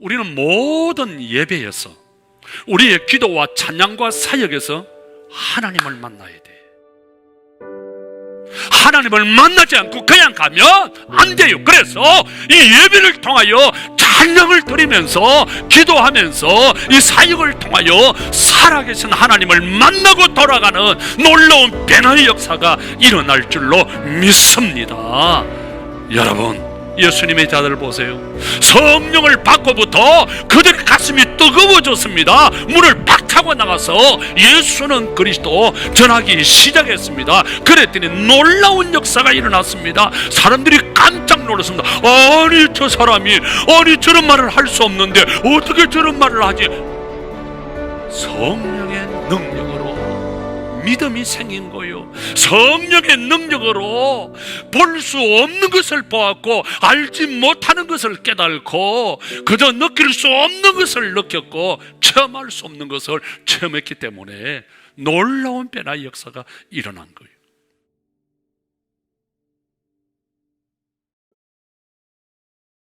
우리는 모든 예배에서 우리의 기도와 찬양과 사역에서 하나님을 만나야 돼. 하나님을 만나지 않고 그냥 가면 안 돼요. 그래서 이 예배를 통하여 찬양을 드리면서 기도하면서 이 사역을 통하여 살아계신 하나님을 만나고 돌아가는 놀라운 변화의 역사가 일어날 줄로 믿습니다. 여러분, 예수님의 자들 보세요. 성령을 받고부터 그들의 가슴이 뜨거워졌습니다. 문을 팍 타고 나가서 예수는 그리스도 전하기 시작했습니다. 그랬더니 놀라운 역사가 일어났습니다. 사람들이 깜짝 놀랐습니다. 아니 저 사람이 아니 저런 말을 할 수 없는데 어떻게 저런 말을 하지? 성령의 능력으로 믿음이 생긴 거요. 성령의 능력으로 볼 수 없는 것을 보았고 알지 못하는 것을 깨달고 그저 느낄 수 없는 것을 느꼈고 체험할 수 없는 것을 체험했기 때문에 놀라운 변화의 역사가 일어난 거예요.